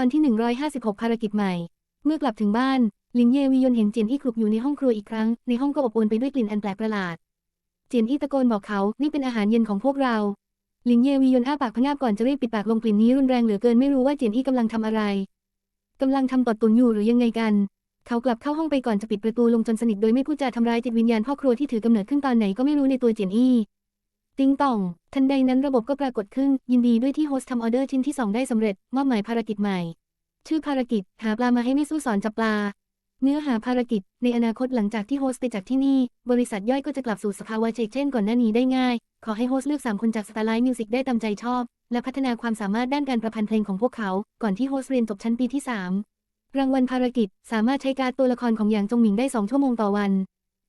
ตอนที่ 156 ภารกิจใหม่ เมื่อกลับถึงบ้าน ลินเยวียนเห็นเจียนอี้คลุกอยู่ในห้องครัวอีกครั้ง ในห้องก็อบอวลไปด้วยกลิ่นอันแปลกประหลาด เจียนอี้ตะโกนบอกเขา นี่เป็นอาหารเย็นของพวกเรา ลินเยวียนอ้าปากพะงาบก่อนจะรีบปิดปากลงกลิ่นนี้รุนแรงเหลือเกินไม่รู้ว่าเจียนอี้กำลังทำอะไรกำลังทำตดตุนอยู่หรือยังไงกัน เขากลับเข้าห้องไปก่อนจะปิดประตูลงจนสนิทโดยไม่พูดจาทำร้ายจิตวิญญาณพ่อครัวที่ถือกำเนิดขึ้นตอนไหนก็ไม่รู้ในตัวเจียนอี้ ติงต่อง ทันใดนั้นระบบก็ปรากฏขึ้น ยินดีด้วยที่โฮสต์ทำออเดอร์ชิ้นที่ 2 ได้สำเร็จ มอบหมายภารกิจใหม่ ชื่อภารกิจ หาปลามาให้ไม่สู้สอนจับปลา เนื้อหาภารกิจ ในอนาคตหลังจากที่โฮสต์ไปจากที่นี่ บริษัทย่อยก็จะกลับสู่สภาวะเช่นก่อนหน้านี้ได้ง่าย ขอให้โฮสต์เลือก 3 คนจากสตาร์ไลท์มิวสิกได้ตามใจชอบ และพัฒนาความสามารถด้านการประพันธ์เพลงของพวกเขา ก่อนที่โฮสต์เรียนจบชั้นปีที่ 3 รางวัลภารกิจ สามารถใช้การ์ดตัวละครของหยางจงหมิงได้ 2 ชั่วโมงต่อวัน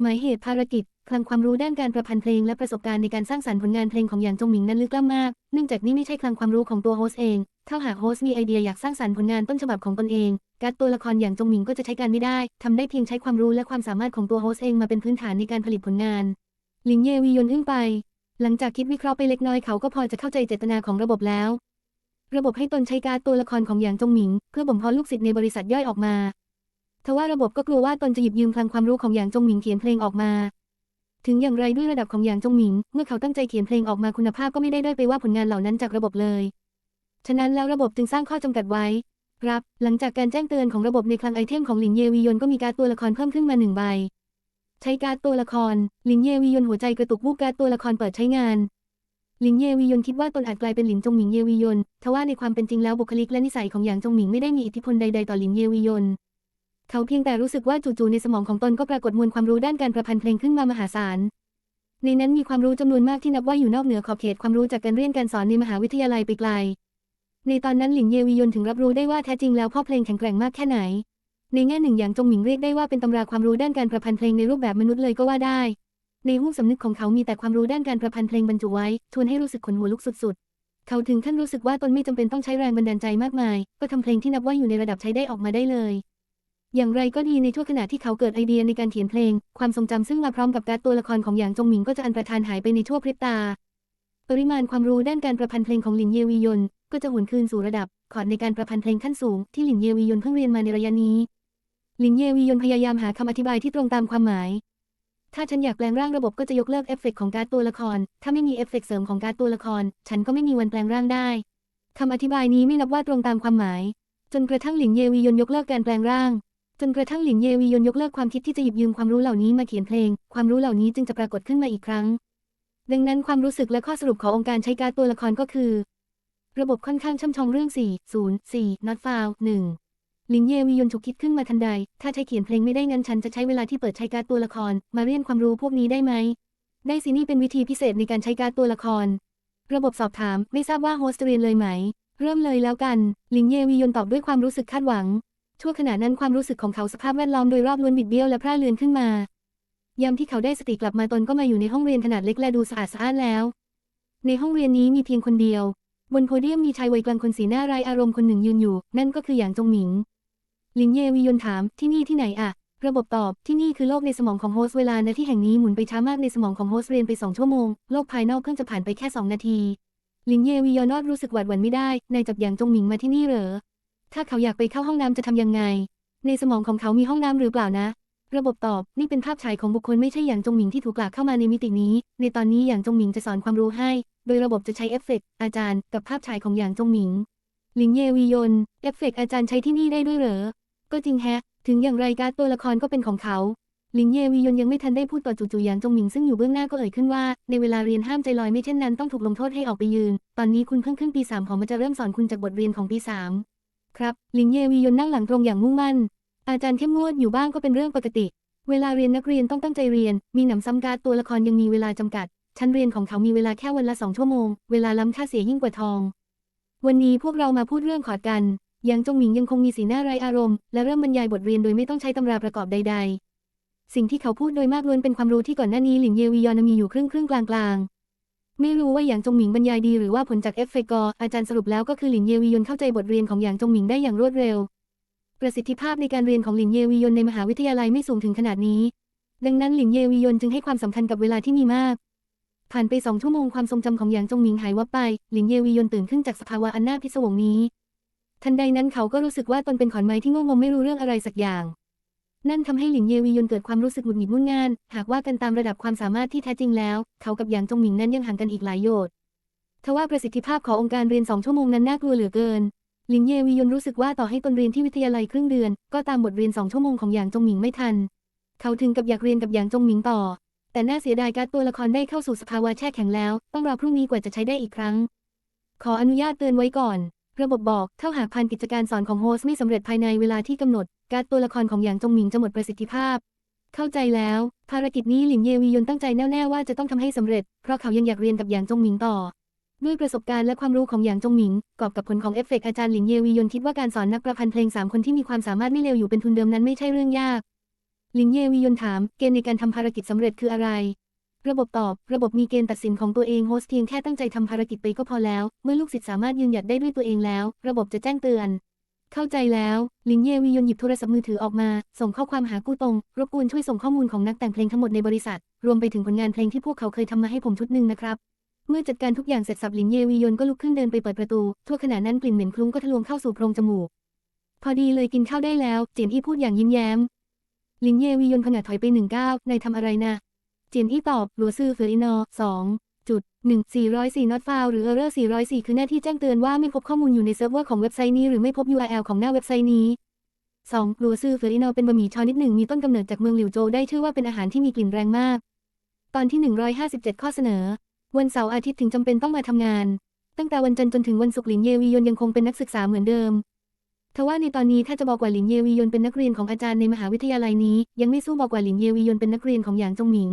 หมายเหตุภารกิจ คลังความรู้ด้านการประพันธ์เพลงและประสบการณ์ในการสร้างสรรค์ผลงานเพลงของหยางจงหมิงนั้นลึกล้ำมาก เนื่องจากนี่ไม่ใช่คลังความรู้ของตัวโฮสเอง ถ้าหากโฮสมีไอเดียอยากสร้างสรรค์ผลงานต้นฉบับของตนเอง การตัวละครอย่างจงหมิงก็จะใช้การไม่ได้ทำได้เพียงใช้ความรู้และความสามารถของตัวโฮสเองมาเป็นพื้นฐานในการผลิตผลงาน หลิงเยวียนอึ้งไป หลังจากคิดวิเคราะห์ไปเล็กน้อยเขาก็พอจะเข้าใจเจตนาของระบบแล้ว ระบบให้ตนใช้การตัวละครของหยางจงหมิง เพื่อบ่มเพาะลูกศิษย์ในบริษัทย่อยออกมาทว่าระบบก็กลัวว่าตนจะหยิบยืมพลังความรู้ของหยางจงหมิงเขียนเพลงออกมา ถึงอย่างไรด้วยระดับของหยางจงหมิง เมื่อเขาตั้งใจเขียนเพลงออกมาคุณภาพก็ไม่ได้ด้อยไปว่าผลงานเหล่านั้นจากระบบเลย ฉะนั้นแล้วระบบจึงสร้างข้อจำกัดไว้ ครับ หลังจากการแจ้งเตือนของระบบในคลังไอเทมของหลินเยวียนก็มีการ์ดตัวละครเพิ่มขึ้นมาหนึ่งใบ ใช้การ์ดตัวละคร หลินเยวียนหัวใจกระตุกวูบการ์ดตัวละครเปิดใช้งานหลินเยวียนคิดว่าตนอาจกลายเป็นหลินจงหมิงเยวียนทว่าในความเป็นจริงแล้วบุคลิกและนิสัยของหยางจงหมิงไม่ได้มีอิทธิพลใดๆต่อหลินเยวียน เขาเพียงแต่รู้สึกว่าจู่ๆในสมองของตนก็ปรากฏมวลความรู้ด้านการประพันธ์เพลงขึ้นมามหาศาล ในนั้นมีความรู้จำนวนมากที่นับว่าอยู่นอกเหนือขอบเขตความรู้จากการเรียนการสอนในมหาวิทยาลัยไปไกล ในตอนนั้นหลินเยวียนถึงรับรู้ได้ว่าแท้จริงแล้วพ่อเพลงแข็งแกร่งมากแค่ไหน ในแง่หนึ่งอย่างจงหมิงเรียกได้ว่าเป็นตำราความรู้ด้านการประพันธ์เพลงในรูปแบบมนุษย์เลยก็ว่าได้ ในห้องสำนึกของเขามีแต่ความรู้ด้านการประพันธ์เพลงบรรจุไว้ชวนให้รู้สึกขนหัวลุกสุดๆเขาถึงขั้นรู้สึกว่าตนไม่จำเป็นต้องใช้แรงบันดาลใจมากมาย ก็ทำเพลงที่นับว่าอยู่ในระดับใช้ได้ออกมาได้เลย อย่างไรก็ดีในช่วงขณะที่เขาเกิดไอเดียในการเขียนเพลง ความทรงจำซึ่งมาพร้อมกับการ์ตัวละครของหยางจงหมิงก็จะอันตรธานหายไปในชั่วพริบตา ปริมาณความรู้ด้านการประพันธ์เพลงของหลินเยวียนก็จะหวนคืนสู่ระดับคอร์ดในการประพันธ์เพลงขั้นสูงที่หลินเยวียนเพิ่งเรียนมาในระยะนี้ หลินเยวียนพยายามหาคำอธิบายที่ตรงตามความหมาย ถ้าฉันอยากแปลงร่างระบบก็จะยกเลิกเอฟเฟกต์ของการ์ตัวละคร ถ้าไม่มีเอฟเฟกต์เสริมของการ์ตัวละคร ฉันก็ไม่มีวันแปลงร่างได้คำอธิบายนี้ไม่นับว่าตรงตามความหมาย จนกระทั่งหลินเยวียนยกเลิกการแปลงร่าง จนกระทั่งหลินเยวียนยกเลิกความคิดที่จะหยิบยืมความรู้เหล่านี้มาเขียนเพลง ความรู้เหล่านี้จึงจะปรากฏขึ้นมาอีกครั้ง ดังนั้นความรู้สึกและข้อสรุปขององค์การใช้การตัวละครก็คือ ระบบค่อนข้างช่ำชองเรื่อง 4 0 4 not found 1หลินเยวียนฉุกคิดขึ้นมาทันใด ถ้าใช้เขียนเพลงไม่ได้งั้นฉันจะใช้เวลาที่เปิดใช้การตัวละคร มาเรียนความรู้พวกนี้ได้ไหม ได้สินี่เป็นวิธีพิเศษในการใช้การตัวละคร ระบบสอบถามไม่ทราบว่าโฮสต์เรียนเลยไหม เริ่มเลยแล้วกัน หลินเยวียนตอบด้วยความรู้สึกคาดหวัง ชั่วขณะนั้นความรู้สึกของเขาสภาพแวดล้อมโดยรอบล้วนบิดเบี้ยวและพร่าเลือนขึ้นมายามที่เขาได้สติกลับมาตนก็มาอยู่ในห้องเรียนขนาดเล็กและดูสะอาดสะอ้านแล้ว ในห้องเรียนนี้มีเพียงคนเดียว บนโพเดียมมีชายวัยกลางคนสีหน้าไร้อารมณ์คนหนึ่งยืนอยู่ นั่นก็คือหยางจงหมิง ลินเยวียนถามที่นี่ที่ไหนอะระบบตอบที่นี่คือโลกในสมองของโฮสเวลาณที่แห่งนี้หมุนไปช้ามากในสมองของโฮสเรียนไปสองชั่วโมง โลกภายนอกเพิ่งจะผ่านไปแค่สองนาที ลินเยวียนอดรู้สึกหวาดหวั่นไม่ได้นายจับหยางจงหมิงมาที่นี่เหรอ ถ้าเขาอยากไปเข้าห้องน้ำจะทำยังไง ในสมองของเขามีห้องน้ำหรือเปล่านะ ระบบตอบนี่เป็นภาพฉายของบุคคลไม่ใช่หยางจงหมิงที่ถูกกลากเข้ามาในมิตินี้ ในตอนนี้หยางจงหมิงจะสอนความรู้ให้ โดยระบบจะใช้เอฟเฟกต์อาจารย์ กับภาพฉายของหยางจงหมิงลินเยวียนเอฟเฟกต์อาจารย์ใช้ที่นี่ได้ด้วยเหรอ ก็จริงแฮะ ถึงอย่างไรการ์ดตัวละครก็เป็นของเขาลินเยวียนยังไม่ทันได้พูดต่อจู่ๆหยางจงหมิงซึ่งอยู่เบื้องหน้าก็เอ่ยขึ้นว่า ในเวลาเรียนห้ามใจลอยไม่เช่นนั้นต้องถูกลงโทษให้ออกไปยืน ตอนนี้คุณเพิ่งขึ้นปีสามของมันจะเริ่มสอนคุณจากบทเรียนของปีสาม ครับลินเยวียนนั่งหลังตรงอย่างมุ่งมั่น อาจารย์เข้มงวดอยู่บ้างก็เป็นเรื่องปกติ เวลาเรียนนักเรียนต้องตั้งใจเรียน มีหนำซ้ำการตัวละครยังมีเวลาจำกัด ชั้นเรียนของเขามีเวลาแค่วันละสองชั่วโมง เวลาล้ำค่าเสียยิ่งกว่าทอง วันนี้พวกเรามาพูดเรื่องขอดกันยางจงหมิงยังคงมีสีหน้าไร้อารมณ์และเริ่มบรรยายบทเรียนโดยไม่ต้องใช้ตำราประกอบใด ๆ สิ่งที่เขาพูดโดยมากล้วนเป็นความรู้ที่ก่อนหน้านี้หลินเยวียอนมีอยู่ครึ่งครึ่งๆกลาง ไม่รู้ว่าหยางจงหมิงบรรยายดีหรือว่าผลจากเอฟเฟกต์อาจารย์สรุปแล้วก็คือหลินเยวียนเข้าใจบทเรียนของหยางจงหมิงได้อย่างรวดเร็ว ประสิทธิภาพในการเรียนของหลินเยวียนในมหาวิทยาลัยไม่สูงถึงขนาดนี้ ดังนั้นหลินเยวียนจึงให้ความสำคัญกับเวลาที่มีมาก ผ่านไปสองชั่วโมงความทรงจำของหยางจงหมิงหายวับไป หลินเยวียนตื่นขึ้นจากสภาวะอันน่าพิศวงนี้ ทันใดนั้นเขาก็รู้สึกว่าตนเป็นขอนไม้ที่โง่งมไม่รู้เรื่องอะไรสักอย่าง นั่นทำให้หลินเยวียนเกิดความรู้สึกหงุดหงิดงุ่นงาน หากว่ากันตามระดับความสามารถที่แท้จริงแล้ว เขากับหยางจงหมิงนั้นยังห่างกันอีกหลายโยชน์ทว่าประสิทธิภาพขององค์การเรียนสองชั่วโมงนั้นน่ากลัวเหลือเกิน หลินเยวียนรู้สึกว่าต่อให้ตนเรียนที่วิทยาลัยครึ่งเดือน ก็ตามบทเรียนสองชั่วโมงของหยางจงหมิงไม่ทัน เขาถึงกับอยากเรียนกับหยางจงหมิงต่อ แต่น่าเสียดายการตัวละครได้เข้าสู่สภาวะแช่แข็งแล้ว ต้องรอพรุ่งนี้กว่าจะใช้ได้อีกครั้ง ขออนุญาตเตือนไว้ก่อน ระบบบอก ถ้าหากพันกิจการสอนของโฮสไม่สำเร็จภายในเวลาที่กำหนด การตัวละครของหยางจงหมิงจะหมดประสิทธิภาพ เข้าใจแล้ว ภารกิจนี้หลินเยวียนตั้งใจแน่วแน่ว่าจะต้องทำให้สำเร็จ เพราะเขายังอยากเรียนกับหยางจงหมิงต่อ ด้วยประสบการณ์และความรู้ของหยางจงหมิงกอบกับผลของเอฟเฟกต์อาจารย์หลินเยวียนคิดว่าการสอนนักประพันธ์เพลงสามคนที่มีความสามารถไม่เลวอยู่เป็นทุนเดิมนั้นไม่ใช่เรื่องยาก หลินเยวียนถาม เกณฑ์ในการทำภารกิจสำเร็จคืออะไรระบบตอบ ระบบมีเกณฑ์ตัดสินของตัวเองโฮสต์เพียงแค่ตั้งใจทำภารกิจไปก็พอแล้ว เมื่อลูกศิษย์สามารถยืนหยัดได้ด้วยตัวเองแล้ว ระบบจะแจ้งเตือน เข้าใจแล้ว ลินเยวียนหยิบโทรศัพท์มือถือออกมา ส่งข้อความหากู้ตรงรบกวนช่วยส่งข้อมูลของนักแต่งเพลงทั้งหมดในบริษัท รวมไปถึงผลงานเพลงที่พวกเขาเคยทำมาให้ผมชุดหนึ่งนะครับ เมื่อจัดการทุกอย่างเสร็จสับลินเยวียนก็ลุกขึ้นเดินไปเปิดประตู ทั่วขณะนั้นกลิ่นเหม็นคลุ้งก็ทะลวงเข้าสู่โพรงจมูก พอดีเลยกินข้าวได้แล้ว เจียนอี้พูดอย่างยิ้มแย้ม ลินเยวียนผงะถอยไปหนึ่งก้าว นายทำอะไรนะ เจียนอี้ตอบหลัวซื่อเฟอร์อินอสอง จุดหนึ่งสี่ร้อยสี่ not found หรือ error สี่ร้อยสี่คือหน้าที่แจ้งเตือนว่าไม่พบข้อมูลอยู่ในเซิร์ฟเวอร์ของเว็บไซต์นี้ หรือไม่พบ URL ของหน้าเว็บไซต์นี้สองหลัวซื่อเฟอร์อินอเป็นบะหมี่ชอนิดหนึ่งมีต้นกำเนิดจากเมืองหลิวโจได้ชื่อว่าเป็นอาหารที่มีกลิ่นแรงมาก ตอนที่หนึ่งร้อยห้าสิบเจ็ดข้อเสนอ วันเสาร์อาทิตย์ถึงจำเป็นต้องมาทำงาน ตั้งแต่วันจันทร์จนถึงวันศุกร์หลินเยวียนยังคงเป็นนักศึกษาเหมือนเดิมทว่าในตอนนี้ถ้าจะบอกว่าหลินเยวียนเป็นนักเรียนของอาจารย์ในมหาวิทยาลัยนี้ ยังไม่สู้บอกว่าหลินเยวียนเป็นนักเรียนของหยางจงหมิง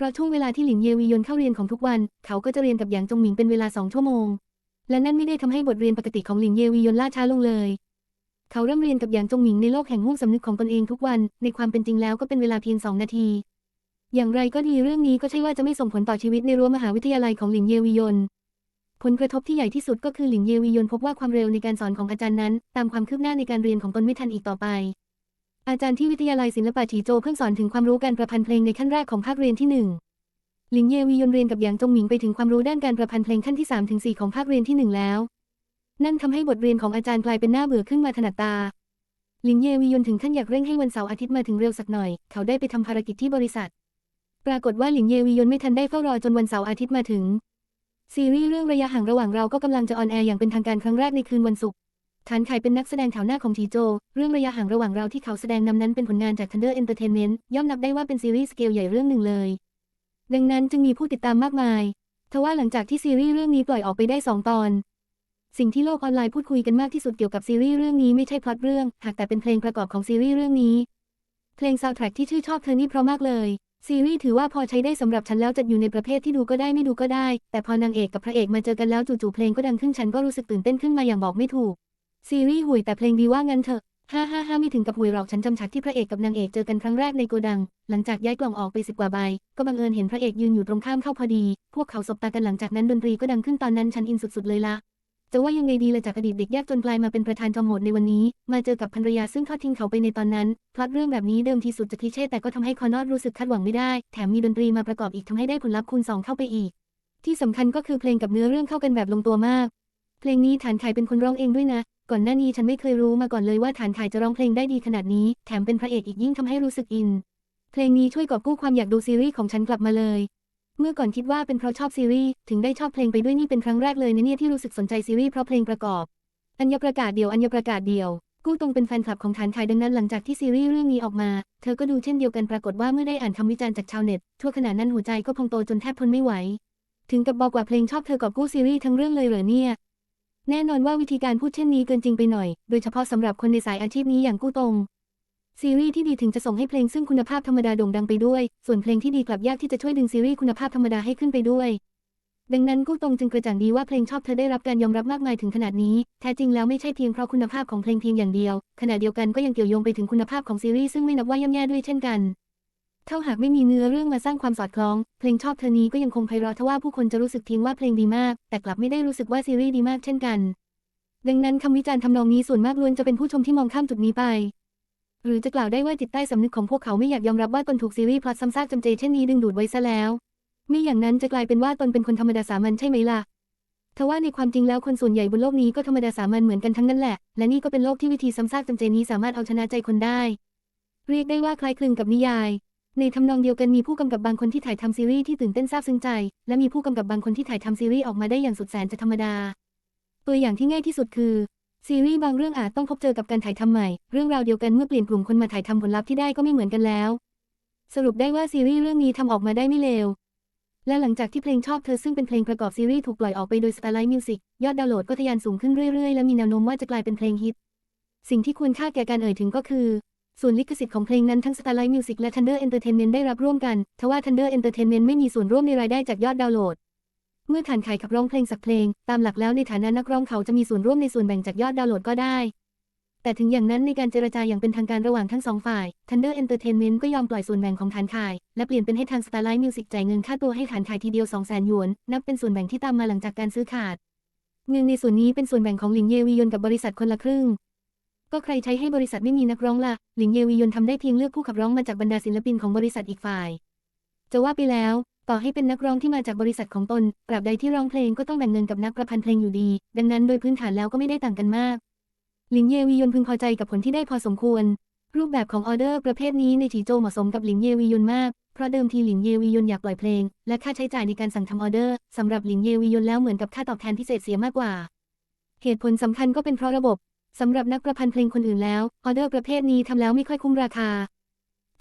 เพราะช่วงเวลาที่หลินเยวียนเข้าเรียนของทุกวัน เขาก็จะเรียนกับหยางจงหมิงเป็นเวลาสองชั่วโมง และนั่นไม่ได้ทำให้บทเรียนปกติของหลินเยวียนล่าช้าลงเลย เขาเริ่มเรียนกับหยางจงหมิงในโลกแห่งห่วงสำนึกของตนเองทุกวัน ในความเป็นจริงแล้วก็เป็นเวลาเพียงสองนาที อย่างไรก็ดีเรื่องนี้ก็ใช่ว่าจะไม่ส่งผลต่อชีวิตในรั้วมหาวิทยาลัยของหลินเยวียนผลกระทบที่ใหญ่ที่สุดก็คือหลินเยวียนพบว่าความเร็วในการสอนของอาจารย์นั้น ตามความคืบหน้าในการเรียนของตนไม่ทันอีกต่อไป อาจารย์ที่วิทยาลัยศิลปะฉีโจเพิ่งสอนถึงความรู้การประพันธ์เพลงในขั้นแรกของภาคเรียนที่หนึ่งหลินเยวียนเรียนกับหยางจงหมิงไปถึงความรู้ด้านการประพันธ์เพลงขั้นที่3ถึง4ของภาคเรียนที่หนึ่งแล้ว นั่นทำให้บทเรียนของอาจารย์กลายเป็นหน้าเบื่อขึ้นมาถนัดตา หลินเยวียนถึงขั้นอยากเร่งให้วันเสาร์อาทิตย์มาถึงเร็วสักหน่อย เขาได้ไปทำภารกิจที่บริษัท ปรากฏว่าหลินเยวียนไม่ทันได้เฝ้ารอจนวันเสาร์อาทิตย์มาถึง ซีรีส์เรื่องระยะห่างระหว่างเราก็กำลังจะออนแอร์อย่างเป็นทางการครั้งแรกในคืนวันศุกร์ ฐานไข่เป็นนักแสดงแถวหน้าของทีโจ เรื่องระยะห่างระหว่างเราที่เขาแสดงนำนั้นเป็นผลงานจาก Thunder Entertainment ย่อมนับได้ว่าเป็นซีรีส์สเกลใหญ่เรื่องหนึ่งเลย ดังนั้นจึงมีผู้ติดตามมากมาย ทว่าหลังจากที่ซีรีส์เรื่องนี้ปล่อยออกไปได้สองตอน สิ่งที่โลกออนไลน์พูดคุยกันมากที่สุดเกี่ยวกับซีรีส์เรื่องนี้ไม่ใช่พล็อตเรื่อง หากแต่เป็นเพลงประกอบของซีรีส์เรื่องนี้ เพลงซาวด์แทร็กที่ชื่อชอบเธอนี่เพราะมากเลย ซีรีส์ถือว่าพอใช้ได้สำหรับฉันแล้วจัดอยู่ในประเภทที่ดูก็ได้ไม่ดูก็ได้ แต่พอนางเอกกับพระเอกมาเจอกันแล้วจู่ๆเพลงก็ดังขึ้นฉันก็รู้สึกตื่นเต้นขึ้นมาอย่างบอกไม่ถูก ซีรีส์ห่วยแต่เพลงดีว่างั้นเถอะฮ่าฮ่าฮ่าไม่ถึงกับห่วยหรอกฉันจำฉากที่พระเอกกับนางเอกเจอกันครั้งแรกในโกดัง หลังจากย้ายกล่องออกไปสิบกว่าใบ ก็บังเอิญเห็นพระเอกยืนอยู่ตรงข้ามเข้าพอดี พวกเขาสบตากันหลังจากนั้นดนตรีก็ดังขึ้นตอนนั้นฉันอินสุดๆเลยละจะว่ายังไงดีละจากอดีตเด็กยากจนกลายมาเป็นประธานจอมโหดในวันนี้ มาเจอกับภรรยาซึ่งทอดทิ้งเขาไปในตอนนั้น พล็อตเรื่องแบบนี้เดิมทีสุดจะคลิเช่แต่ก็ทำให้คอนอดรู้สึกคาดหวังไม่ได้ แถมมีดนตรีมาประกอบอีกทำให้ได้ผลลัพธ์คูณสองเข้าไปอีก ที่สำคัญก็คือเพลงกับเนื้อเรื่องเข้ากันแบบลงตัวมาก เพลงนี้ฐานไขเป็นคนร้องเองด้วยนะ ก่อนหน้านี้ฉันไม่เคยรู้มาก่อนเลยว่าฐานไข่จะร้องเพลงได้ดีขนาดนี้ แถมเป็นพระเอกอีกยิ่งทำให้รู้สึกอิน เพลงนี้ช่วยกอบกู้ความอยากดูซีรีส์ของฉันกลับมาเลย เมื่อก่อนคิดว่าเป็นเพราะชอบซีรีส์ถึงได้ชอบเพลงไปด้วยนี่เป็นครั้งแรกเลยนะเนี่ยที่รู้สึกสนใจซีรีส์เพราะเพลงประกอบ อัญญประกาศเดียวอัญญประกาศเดียว กู้ตรงเป็นแฟนคลับของฐานไข่ดังนั้นหลังจากที่ซีรีส์เรื่องนี้ออกมา เธอก็ดูเช่นเดียวกันปรากฏว่าเมื่อได้อ่านคำวิจารณ์จากชาวเน็ตทั่วขณะนั้นหัวใจก็พองโตจนแทบทนไม่ไหว ถึงกับบอกว่าเพลงชอบเธอกอบกู้ซีรีส์ทั้งเรื่องเลยเหรอเนี่ย แน่นอนว่าวิธีการพูดเช่นนี้เกินจริงไปหน่อย โดยเฉพาะสำหรับคนในสายอาชีพนี้อย่างกู้ตรง ซีรีส์ที่ดีถึงจะส่งให้เพลงซึ่งคุณภาพธรรมดาโด่งดังไปด้วย ส่วนเพลงที่ดีกลับยากที่จะช่วยดึงซีรีส์คุณภาพธรรมดาให้ขึ้นไปด้วย ดังนั้นกู้ตรงจึงกระจ่างดีว่าเพลงชอบเธอได้รับการยอมรับมากมายถึงขนาดนี้ แท้จริงแล้วไม่ใช่เพียงเพราะคุณภาพของเพลงเพียงอย่างเดียว ขณะเดียวกันก็ยังเกี่ยวโยงไปถึงคุณภาพของซีรีส์ซึ่งไม่นับว่าย่ำแย่ด้วยเช่นกัน เท่าหากไม่มีเนื้อเรื่องมาสร้างความสอดคล้อง เพลงชอบเธอนี้ก็ยังคงไพเราะทว่าผู้คนจะรู้สึกเพียงว่าเพลงดีมาก แต่กลับไม่ได้รู้สึกว่าซีรีส์ดีมากเช่นกัน ดังนั้นคำวิจารณ์ทำนองนี้ส่วนมากล้วนจะเป็นผู้ชมที่มองข้ามจุดนี้ไป หรือจะกล่าวได้ว่าจิตใต้สำนึกของพวกเขาไม่อยากยอมรับว่าตนถูกซีรีส์พล็อตซ้ำซากจำเจเช่นนี้ดึงดูดไว้ซะแล้วไม่อย่างนั้นจะกลายเป็นว่าตนเป็นคนธรรมดาสามัญใช่ไหมล่ะทว่าในความจริงแล้วคนส่วนใหญ่บนโลกนี้ก็ธรรมดาสามัญเหมือนกันทั้งนั้นแหละ และนี่ก็เป็นโลกที่วิธีซ้ำซากจำเจนี้สามารถเอาชนะใจคนได้ เรียกได้ว่าคล้ายคลึงกับนิยาย ในทำนองเดียวกันมีผู้กำกับบางคนที่ถ่ายทำซีรีส์ที่ตื่นเต้นซาบซึ้งใจ และมีผู้กำกับบางคนที่ถ่ายทำซีรีส์ออกมาได้อย่างสุดแสนจะธรรมดา ตัวอย่างที่ง่ายที่สุดคือ ซีรีส์บางเรื่องอาจต้องพบเจอกับการถ่ายทำใหม่ เรื่องราวเดียวกันเมื่อเปลี่ยนกลุ่มคนมาถ่ายทำผลลัพธ์ที่ได้ก็ไม่เหมือนกันแล้ว สรุปได้ว่าซีรีส์เรื่องนี้ทำออกมาได้ไม่เลวและหลังจากที่เพลงชอบเธอซึ่งเป็นเพลงประกอบซีรีส์ถูกปล่อยออกไปโดย Starlight Music ยอดดาวน์โหลดก็ทะยานสูงขึ้นเรื่อยๆ และมีแนวโน้มว่าจะกลายเป็นเพลงฮิต สิ่งที่ควรค่าแก่การเอ่ยถึงก็คือ ส่วนลิขสิทธิ์ของเพลงนั้นทั้ง Starlight Music และ Thunder Entertainment ได้รับร่วมกัน ทว่า Thunder Entertainment ไม่มีส่วนร่วมในรายได้จากยอดดาวน์โหลด เมื่อฐานขายขับร้องเพลงสักเพลง ตามหลักแล้วในฐานะนักร้องเขาจะมีส่วนร่วมในส่วนแบ่งจากยอดดาวน์โหลดก็ได้ แต่ถึงอย่างนั้นในการเจรจาอย่างเป็นทางการระหว่างทั้งสองฝ่าย Thunder Entertainment ก็ยอมปล่อยส่วนแบ่งของฐานขาย และเปลี่ยนเป็นให้ทาง Starlight Music จ่ายเงินค่าตัวให้ฐานขายทีเดียว 200,000หยวน นับเป็นส่วนแบ่งที่ตามมาหลังจากการซื้อขาดเงินในส่วนนี้เป็นส่วนแบ่งของหลิงเยวียนกับบริษัทคนละครึ่ง ก็ใครใช้ให้บริษัทไม่มีนักร้องล่ะ หลิงเยวียนทำได้เพียงเลือกผู้ขับร้องมาจากบรรดาศิลปินของบริษัทอีกฝ่าย จะว่าไปแล้ว ต่อให้เป็นนักร้องที่มาจากบริษัทของตนตราบใดที่ร้องเพลงก็ต้องแบ่งเงินกับนักประพันธ์เพลงอยู่ดี ดังนั้นโดยพื้นฐานแล้วก็ไม่ได้ต่างกันมาก หลิงเยวียนพึงพอใจกับผลที่ได้พอสมควร รูปแบบของออเดอร์ประเภทนี้ในจีโจเหมาะสมกับหลิงเยวียนมาก เพราะเดิมทีหลิงเยวียนอยากปล่อยเพลง และค่าใช้จ่ายในการสั่งทำออเดอร์สำหรับหลิงเยวียนแล้วเหมือนกับค่าตอบแทนพิเศษเสียมากกว่าเหตุผลสำคัญก็เป็นเพราะระบบ สำหรับนักประพันธ์เพลงคนอื่นแล้ว ออเดอร์ประเภทนี้ทำแล้วไม่ค่อยคุ้มราคา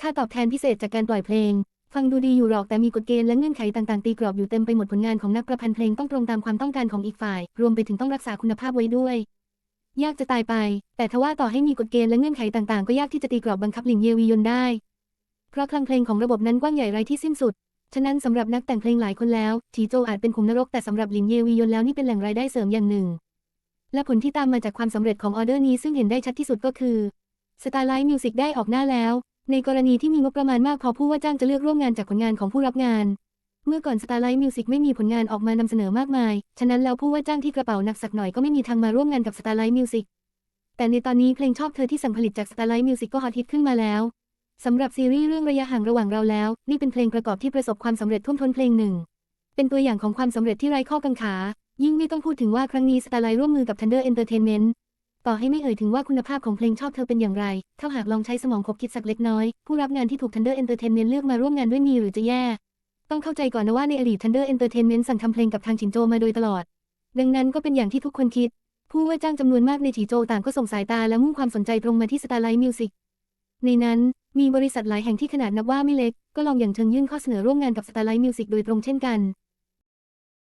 ค่าตอบแทนพิเศษจากการปล่อยเพลง ฟังดูดีอยู่หรอกแต่มีกฎเกณฑ์และเงื่อนไขต่างๆ ตีกรอบอยู่เต็มไปหมดผลงานของนักประพันธ์เพลงต้องตรงตามความต้องการของอีกฝ่าย รวมไปถึงต้องรักษาคุณภาพไว้ด้วย ยากจะตายไป แต่ทว่าต่อให้มีกฎเกณฑ์และเงื่อนไขต่างๆ ก็ยากที่จะตีกรอบบังคับหลิงเยวียนได้ เพราะคลังเพลงของระบบนั้นกว้างใหญ่ไร้ที่สิ้นสุด ฉะนั้นสำหรับนักแต่งเพลงหลายคนแล้วจีโจอาจเป็นขุมนรกแต่สำหรับหลิงเยวียนแล้วนี่เป็นแหล่งรายได้เสริมอย่างหนึ่ง และผลที่ตามมาจากความสำเร็จของออเดอร์นี้ซึ่งเห็นได้ชัดที่สุดก็คือ Starlight Music ได้ออกหน้าแล้ว ในกรณีที่มีงบประมาณมากพอผู้ว่าจ้างจะเลือกร่วมงานจากผลงานของผู้รับงาน เมื่อก่อน Starlight Music ไม่มีผลงานออกมานำเสนอมากมาย ฉะนั้นแล้วผู้ว่าจ้างที่กระเป๋าหนักสักหน่อยก็ไม่มีทางมาร่วมงานกับ Starlight Music แต่ในตอนนี้เพลงชอบเธอที่สั่งผลิตจาก Starlight Music ก็ฮอตฮิตขึ้นมาแล้วสำหรับซีรีส์เรื่องระยะห่างระหว่างเราแล้ว นี่เป็นเพลงประกอบที่ประสบความสำเร็จท่วมท้นเพลงหนึ่ง เป็นตัวอย่างของความสำเร็จที่ไร้ข้อกังขา ยิ่งไม่ต้องพูดถึงว่าครั้งนี้ Starlight ร่วมมือกับ Thunder Entertainment ต่อให้ไม่เอ่ยถึงว่าคุณภาพของเพลงชอบเธอเป็นอย่างไร ถ้าหากลองใช้สมองคบคิดสักเล็กน้อย ผู้รับงานที่ถูก Thunder Entertainment เลือกมาร่วมงานด้วยมีหรือจะแย่ ต้องเข้าใจก่อนนะว่าในอดีต Thunder Entertainment สั่งทำเพลงกับทางชินโจมาโดยตลอด ดังนั้นก็เป็นอย่างที่ทุกคนคิด ผู้ว่าจ้างจำนวนมากในฉีโจต่างก็ส่งสายตาและมุ่งความสนใจตรงมาที่ Starlight Music ในนั้นมีบริษัทหลายแห่งที่ขนาดนับว่าไม่เล็ก ก็ลองอย่างเชิงยื่นข้อเสนอร่วมงานกับ Starlight Music โดยตรงเช่นกัน